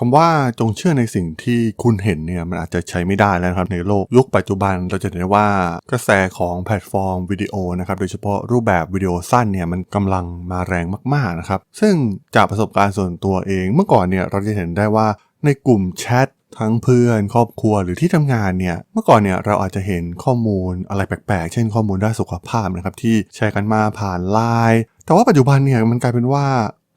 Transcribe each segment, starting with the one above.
คำว่าจงเชื่อในสิ่งที่คุณเห็นเนี่ยมันอาจจะใช้ไม่ได้แล้วครับในโลกยุคปัจจุบันเราจะเห็นว่ากระแสของแพลตฟอร์มวิดีโอนะครับโดยเฉพาะรูปแบบวิดีโอสั้นเนี่ยมันกำลังมาแรงมากๆนะครับซึ่งจากประสบการณ์ส่วนตัวเอง เมื่อก่อนเนี่ยเราจะเห็นได้ว่าในกลุ่มแชททั้งเพื่อนครอบครัวหรือที่ทำงานเนี่ยเมื่อก่อนเนี่ยเราอาจจะเห็นข้อมูลอะไรแปลกๆ เช่นข้อมูลด้านสุขภาพนะครับที่แชร์กันมาผ่านไลน์แต่ว่าปัจจุบันเนี่ยมันกลายเป็นว่า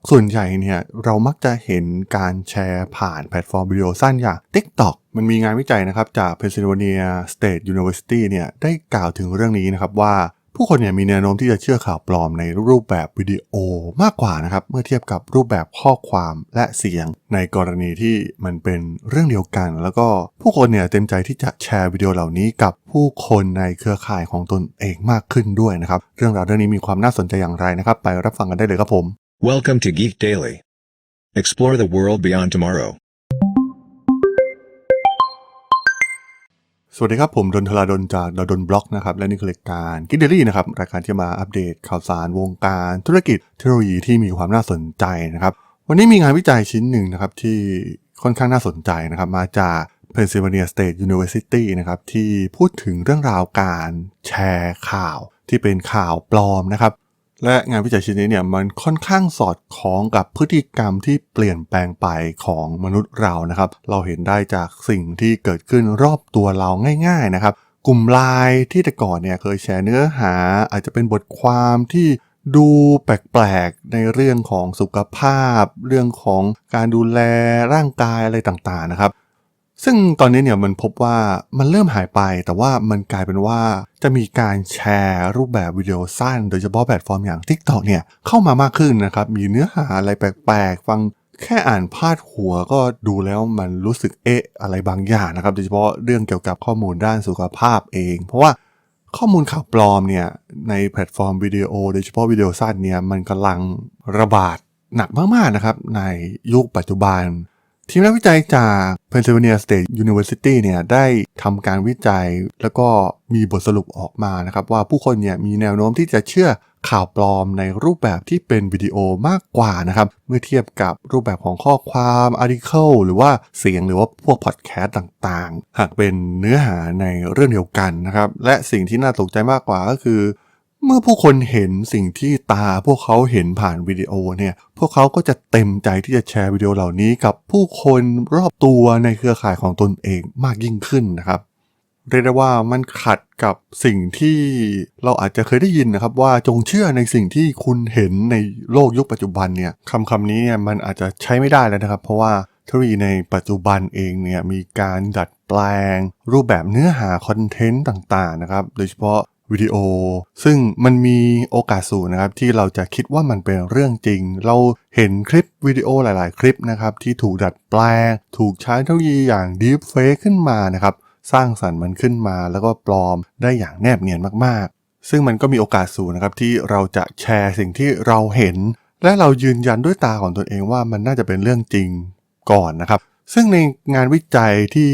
ส่วนใหญ่เนี่ยเรามักจะเห็นการแชร์ผ่านแพลตฟอร์มวิดีโอสั้นอย่าง TikTok มันมีงานวิจัยนะครับจาก Pennsylvania State University เนี่ยได้กล่าวถึงเรื่องนี้นะครับว่าผู้คนเนี่ยมีแนวโน้มที่จะเชื่อข่าวปลอมในรูปแบบวิดีโอมากกว่านะครับเมื่อเทียบกับรูปแบบข้อความและเสียง ในกรณีที่มันเป็นเรื่องเดียวกัน แล้วก็ผู้คนเนี่ยเต็มใจที่จะแชร์วิดีโอเหล่านี้กับผู้คนในเครือข่ายของตนเองมากขึ้นด้วยนะครับ เรื่องราวเรื่องนี้มีความน่าสนใจอย่างไรนะครับ ไปรับฟังกันได้เลยครับผม Welcome to Geek Daily. Explore the world beyond tomorrow. สวัสดีครับ ผมดนทลาดนจากดดนบล็อกนะครับ และนี่คือรายการกิ d เดลี่นะครับ รายการที่มาอัปเดตข่าวสารวงการธุรกิจเทคโนโลยีที่มีความน่าสนใจนะครับ วันนี้มีงานวิจัยชิ้นหนึ่งนะครับ ที่ค่อนข้างน่าสนใจนะครับ มาจาก Pennsylvania State University นะครับ ที่พูดถึงเรื่องราวการแชร์ข่าวที่เป็นข่าวปลอมนะครับ และงานวิจัยชิ้นนี้เนี่ยมันค่อนข้างสอดคล้องกับพฤติกรรมที่เปลี่ยนแปลงไปของมนุษย์เรานะครับ เราเห็นได้จากสิ่งที่เกิดขึ้นรอบตัวเราง่าย ๆนะครับ กลุ่มไลน์ที่แต่ก่อนเนี่ยเคยแชร์เนื้อหา อาจจะเป็นบทความที่ดูแปลกๆในเรื่องของสุขภาพ เรื่องของการดูแลร่างกายอะไรต่างๆนะครับ ซึ่งตอนนี้เนี่ยมันพบว่ามันเริ่มหายไป แต่ว่ามันกลายเป็นว่าจะมีการแชร์รูปแบบวิดีโอสั้น โดยเฉพาะแพลตฟอร์มอย่าง TikTok เนี่ยเข้ามามากขึ้นนะครับ มีเนื้อหาอะไรแปลกๆ ฟังแค่อ่านพาดหัวก็ดูแล้วมันรู้สึกเอ๊ะอะไรบางอย่างนะครับ โดยเฉพาะเรื่องเกี่ยวกับข้อมูลด้านสุขภาพเอง เพราะว่าข้อมูลข่าวปลอมเนี่ยในแพลตฟอร์มวิดีโอ โดยเฉพาะวิดีโอสั้นเนี่ยมันกำลังระบาดหนักมากๆนะครับในยุคปัจจุบัน ทีมนักวิจัยจาก Pennsylvania State University เนี่ยได้ทำการวิจัยแล้วก็มีบทสรุปออกมานะครับ ว่าผู้คนเนี่ยมีแนวโน้มที่จะเชื่อข่าวปลอมในรูปแบบที่เป็นวิดีโอมากกว่านะครับ เมื่อเทียบกับรูปแบบของข้อความอาร์ติเคิลหรือว่าเสียงหรือว่าพวกพอดแคสต์ต่างๆ หากเป็นเนื้อหาในเรื่องเดียวกันนะครับ และสิ่งที่น่าตกใจมากกว่าก็คือ เมื่อผู้คนเห็นสิ่งที่ตาพวกเขาเห็นผ่านวิดีโอเนี่ย พวกเขาก็จะเต็มใจที่จะแชร์วิดีโอเหล่านี้กับผู้คนรอบตัวในเครือข่ายของตนเองมากยิ่งขึ้นนะครับเรียกได้ว่ามันขัดกับสิ่งที่เราอาจจะเคยได้ยินนะครับ ว่าจงเชื่อในสิ่งที่คุณเห็นในโลกยุคปัจจุบันเนี่ยคำคำนี้เนี่ยมันอาจจะใช้ไม่ได้แล้วนะครับ เพราะว่าเทคโนโลยีในปัจจุบันเองเนี่ยมีการดัดแปลง รูปแบบเนื้อหาคอนเทนต์ต่างๆนะครับ โดยเฉพาะ วิดีโอ ซึ่งมันมีโอกาสสูงนะครับที่เราจะคิดว่ามันเป็นเรื่องจริง เราเห็นคลิปวิดีโอหลาย ๆ คลิปนะครับที่ถูกดัดแปลง ถูกใช้เทคโนโลยีอย่าง Deepfake ขึ้นมานะครับสร้างสรรค์มันขึ้นมาแล้วก็ปลอมได้อย่างแนบเนียนมากๆ ซึ่งมันก็มีโอกาสสูงนะครับที่เราจะแชร์สิ่งที่เราเห็น และเรายืนยันด้วยตาของตนเองว่ามันน่าจะเป็นเรื่องจริงก่อนนะครับ ซึ่งในงานวิจัยที่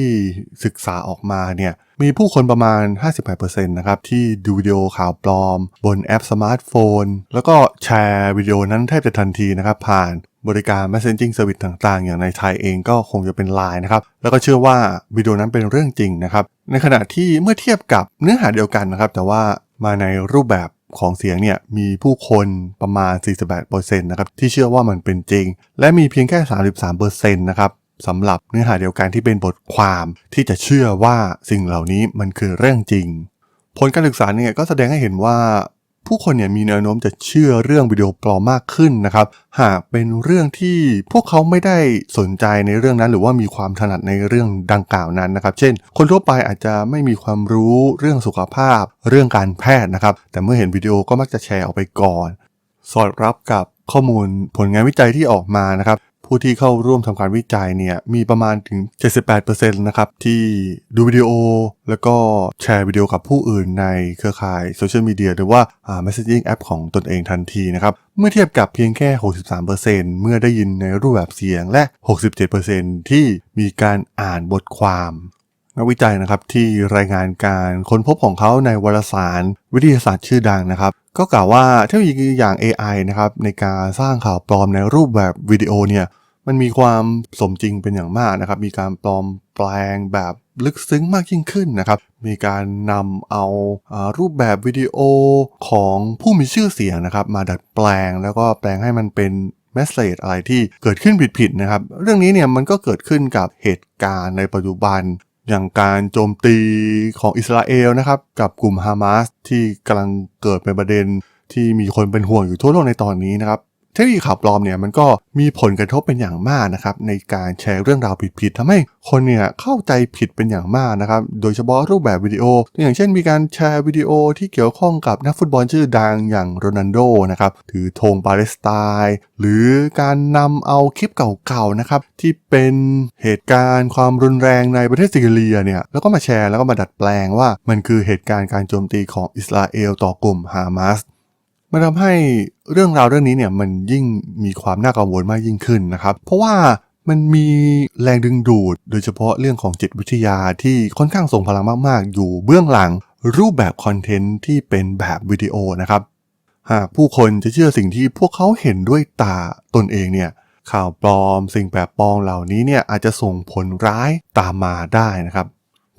ศึกษาออกมาเนี่ยมีผู้คนประมาณ 58%นะครับที่ดูวิดีโอข่าวปลอม บนแอปสมาร์ทโฟน แล้วก็แชร์วิดีโอนั้นแทบจะทันทีนะครับผ่านบริการ messaging service ต่างๆ อย่างในไทยเองก็คงจะเป็น Line นะครับ แล้วก็เชื่อว่าวิดีโอนั้นเป็นเรื่องจริงนะครับ ในขณะที่เมื่อเทียบกับเนื้อหาเดียวกันนะครับ แต่ว่ามาในรูปแบบของเสียงเนี่ยมีผู้คนประมาณ 48%นะครับที่เชื่อว่ามันเป็นจริง และมีเพียงแค่ 33%นะครับ สำหรับเนื้อหาเดียวกันที่เป็นบทความที่จะเชื่อว่าสิ่งเหล่านี้มันคือเรื่องจริง ผลการศึกษาเนี่ยก็แสดงให้เห็นว่า ผู้คนเนี่ยมีแนวโน้มจะเชื่อเรื่องวิดีโอปลอมมากขึ้นนะครับ หากเป็นเรื่องที่พวกเขาไม่ได้สนใจในเรื่องนั้น หรือว่ามีความถนัดในเรื่องดังกล่าวนั้นนะครับ เช่น คนทั่วไปอาจจะไม่มีความรู้เรื่องสุขภาพ เรื่องการแพทย์นะครับ แต่เมื่อเห็นวิดีโอก็มักจะแชร์ออกไปก่อน สอดรับกับข้อมูลผลงานวิจัยที่ออกมานะครับ ผู้ที่เข้าร่วมทำการวิจัยเนี่ย มีประมาณถึง 78%นะครับ ที่ดูวิดีโอ แล้วก็แชร์วิดีโอกับผู้อื่นในเครือข่ายโซเชียลมีเดียหรือว่าอ่า messaging app ของตนเองทันทีนะครับ เมื่อเทียบกับเพียงแค่ 63%เมื่อได้ยินในรูปแบบเสียงและ 67%ที่มีการอ่านบทความ นักวิจัยนะครับที่รายงานการค้นพบของเขาในวารสารวิทยาศาสตร์ชื่อดังนะครับ ก็กล่าวว่าเทคโนโลยีอย่าง AI นะครับในการสร้างข่าวปลอมในรูปแบบวิดีโอเนี่ยมันมีความสมจริงเป็นอย่างมากนะครับ มีการปลอมแปลงแบบลึกซึ้งมากยิ่งขึ้นนะครับ มีการนำเอาอารูปแบบวิดีโอของผู้มีชื่อเสียงนะครับ มาดัดแปลงแล้วก็แปลงให้มันเป็นมสเซจอะไรที่เกิดขึ้นผิดๆนะครับ เรื่องนี้เนี่ยมันก็เกิดขึ้นกับเหตุการณ์ในปัจจุบัน อย่างการโจมตีของอิสราเอลนะครับ กับกลุ่มฮามาสที่กำลังเกิดเป็นประเด็นที่มีคนเป็นห่วงอยู่ทั่วโลกในตอนนี้นะครับ ทคโนโลยีข่าวปลอมเนี่ยมันก็มีผลกระทบเป็นอย่างมากนะครับในการแชร์เรื่องราวผิดๆทำให้คนเนี่ยเข้าใจผิดเป็นอย่างมากนะครับโดยเฉพาะรูปแบบวิดีโอตัวอย่างเช่นมีการแชร์วิดีโอที่เกี่ยวข้องกับนักฟุตบอลชื่อดังอย่างโรนัลโดนะครับถือธงปาเลสไตน์หรือการนำเอาคลิปเก่าๆนะครับที่เป็นเหตุการณ์ความรุนแรงในประเทศซีเรียเนี่ยแล้วก็มาแชร์แล้วก็มาดัดแปลงว่ามันคือเหตุการณ์การโจมตีของอิสราเอลต่อกลุ่มฮามาส มันทำให้เรื่องราวเรื่องนี้เนี่ยมันยิ่งมีความน่ากังวลมากยิ่งขึ้นนะครับ เพราะว่ามันมีแรงดึงดูด โดยเฉพาะเรื่องของจิตวิทยาที่ค่อนข้างทรงพลังมาก ๆ อยู่เบื้องหลังรูปแบบคอนเทนต์ที่เป็นแบบวิดีโอนะครับ หากผู้คนจะเชื่อสิ่งที่พวกเขาเห็นด้วยตาตนเองเนี่ยข่าวปลอมสิ่งแปลกปลอมเหล่านี้เนี่ยอาจจะส่งผลร้ายตามมาได้นะครับ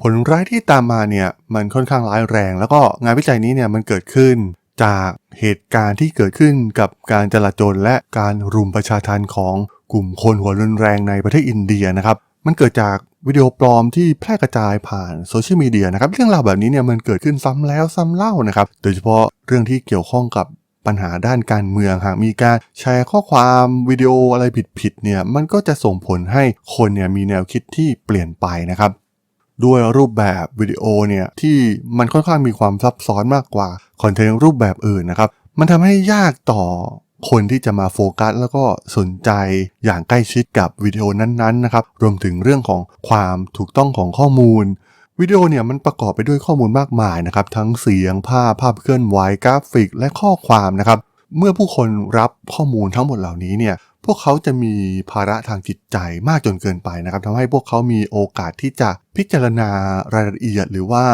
ผลร้ายที่ตามมาเนี่ยมันค่อนข้างร้ายแรง แล้วก็งานวิจัยนี้เนี่ยมันเกิดขึ้น จากเหตุการณ์ที่เกิดขึ้นกับการจลาจลและการรุมประชาทันของกลุ่มคนหัวรุนแรงในประเทศอินเดียนะครับ มันเกิดจากวิดีโอปลอมที่แพร่กระจายผ่านโซเชียลมีเดียนะครับ เรื่องราวแบบนี้เนี่ยมันเกิดขึ้นซ้ำแล้วซ้ำเล่านะครับ โดยเฉพาะเรื่องที่เกี่ยวข้องกับปัญหาด้านการเมืองหากมีการแชร์ข้อความวิดีโออะไรผิดๆเนี่ยมันก็จะส่งผลให้คนเนี่ยมีแนวคิดที่เปลี่ยนไปนะครับ ด้วยรูปแบบวิดีโอเนี่ยที่มันค่อนข้างมีความซับซ้อนมากกว่าคอนเทนต์รูปแบบอื่นนะครับมันทำให้ยากต่อคนที่จะมาโฟกัสแล้วก็สนใจอย่างใกล้ชิดกับวิดีโอนั้นๆนะครับรวมถึงเรื่องของความถูกต้องของข้อมูล วิดีโอเนี่ยมันประกอบไปด้วยข้อมูลมากมายนะครับทั้งเสียงภาพภาพเคลื่อนไหวกราฟิก และข้อความนะครับเมื่อผู้คนรับข้อมูลทั้งหมดเหล่านี้เนี่ย พวกเขาจะมีภาระทางจิตใจมากจนเกินไปนะครับทำให้พวกเขามีโอกาสที่จะพิจารณารายละเอียด หรือว่า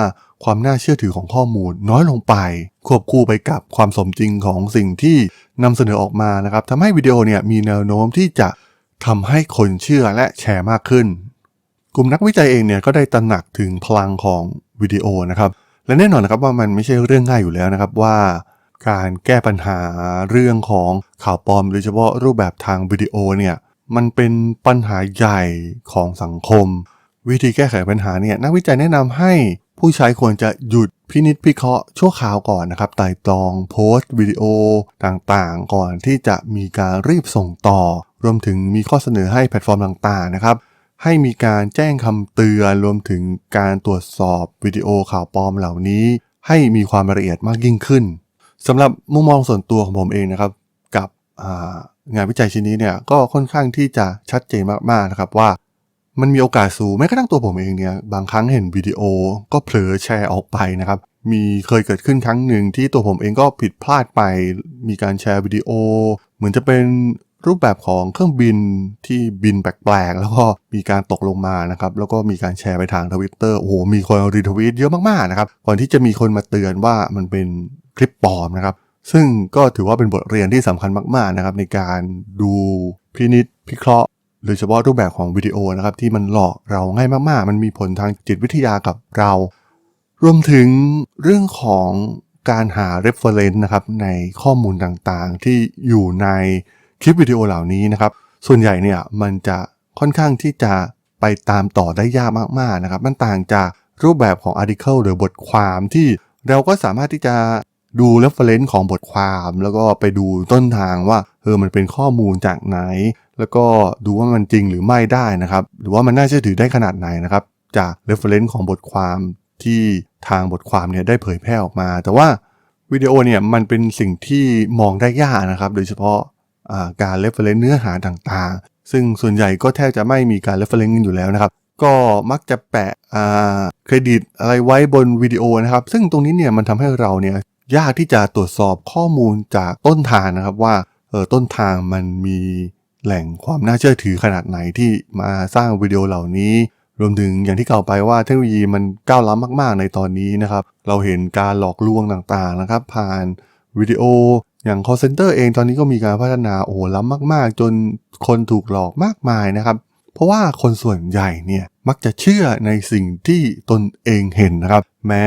ความน่าเชื่อถือของข้อมูลน้อยลงไป ควบคู่ไปกับความสมจริงของสิ่งที่นำเสนอออกมานะครับทำให้วิดีโอเนี่ยมีแนวโน้มที่จะทำให้คนเชื่อและแชร์มากขึ้น กลุ่มนักวิจัยเองเนี่ยก็ได้ตระหนักถึงพลังของวิดีโอนะครับและแน่นอนนะครับว่ามันไม่ใช่เรื่องง่ายอยู่แล้วนะครับว่า การแก้ปัญหาเรื่องของข่าวปลอมโดยเฉพาะรูปแบบทางวิดีโอเนี่ยมันเป็นปัญหาใหญ่ของสังคม วิธีแก้ไขปัญหาเนี่ยนักวิจัยแนะนำให้ผู้ใช้ควรจะหยุดพินิจพิเคราะห์ชั่วคราวก่อนนะครับไต่ตรองโพสต์วิดีโอต่างๆ ก่อนที่จะมีการรีบส่งต่อ รวมถึงมีข้อเสนอให้แพลตฟอร์มต่างๆนะครับให้มีการแจ้งคำเตือนรวมถึงการตรวจสอบวิดีโอข่าวปลอมเหล่านี้ ให้มีความละเอียดมากยิ่งขึ้น สำหรับมุมมองส่วนตัวของผมเองนะครับ กับางานวิจัยชิ้นนี้เนี่ยก็ค่อนข้างที่จะชัดเจนมากๆนะครับว่า มันมีโอกาสสูงแม้กระทั่งตัวผมเองเนี่ยบางครั้งเห็นวิดีโอก็เผลอแชร์ออกไปนะครับ มีเคยเกิดขึ้นครั้งหนึ่งที่ตัวผมเองก็ผิดพลาดไป มีการแชร์วิดีโอ เหมือนจะเป็นรูปแบบของเครื่องบินที่บินแปลกๆ แล้วก็มีการตกลงมานะครับ แล้วก็มีการแชร์ไปทางทวิตเตอร์โอ้โหมีคนรีทวีตเยอะมากๆนะครับก่อนที่จะมีคนมาเตือนว่ามันเป็น คลิปปลอมนะครับ ซึ่งก็ถือว่าเป็นบทเรียนที่สำคัญมากๆนะครับในการดูพินิษพิเคราะห์โดยเฉพาะรูปแบบของวิดีโอนะครับที่มันหลอกเราง่ายมากๆ มันมีผลทางจิตวิทยากับเรา รวมถึงเรื่องของการหา reference นะครับในข้อมูลต่างๆ ที่อยู่ในคลิปวิดีโอเหล่านี้นะครับ ส่วนใหญ่เนี่ยมันจะค่อนข้างที่จะไปตามต่อได้ยากมากๆนะครับ มันต่างจากรูปแบบของ article หรือบทความที่เราก็สามารถที่จะ ดู reference ของบทความ แล้วก็ไปดูต้นทางว่าเออมันเป็นข้อมูลจากไหน แล้วก็ดูว่ามันจริงหรือไม่ได้นะครับ หรือว่ามันน่าเชื่อถือได้ขนาดไหนนะครับ จาก reference ของบทความที่ทางบทความเนี่ยได้เผยแพร่ออกมา แต่ว่าวิดีโอเนี่ยมันเป็นสิ่งที่มองได้ยากนะครับ โดยเฉพาะาการ reference เนื้อหาต่างๆ ซึ่งส่วนใหญ่ก็แทบจะไม่มีการ reference กันอยู่แล้วนะครับก็มักจะแปะเครดิตอะไรไว้บนวิดีโอนะครับ ซึ่งตรงนี้เนี่ยมันทำให้เราเนี่ย ยากที่จะตรวจสอบข้อมูลจากต้นทางนะครับว่าเออต้นทางมันมีแหล่งความน่าเชื่อถือขนาดไหนที่มาสร้างวิดีโอเหล่านี้ รวมถึงอย่างที่กล่าวไปว่าเทคโนโลยีมันก้าวล้ำมาก ๆ ในตอนนี้นะครับ เราเห็นการหลอกลวงต่างๆนะครับ ผ่านวิดีโออย่าง call center เองตอนนี้ก็มีการพัฒนาโอ้ล้ำมาก ๆ จนคนถูกหลอกมากมายนะครับ เพราะว่าคนส่วนใหญ่เนี่ยมักจะเชื่อในสิ่งที่ตนเองเห็นนะครับ แม้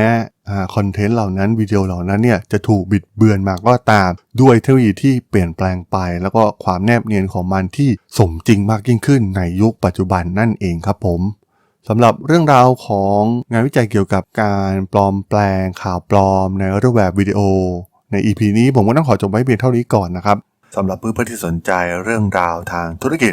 คอนเทนต์เหล่านั้นวิดีโอเหล่านั้นเนี่ยจะถูกบิดเบือนมาก็ตาม ด้วยเทคโนโลยีที่เปลี่ยนแปลงไป แล้วก็ความแนบเนียนของมันที่สมจริงมากยิ่งขึ้นในยุคปัจจุบันนั่นเองครับผมสำหรับเรื่องราวของงานวิจัยเกี่ยวกับการปลอมแปลงข่าวปลอมในรูปแบบวิดีโอ ใน EP นี้ผมก็ต้องขอจบไว้เพียงเท่านี้ก่อนนะครับสำหรับเพื่อนๆที่สนใจเรื่องราวทางธุรกิจ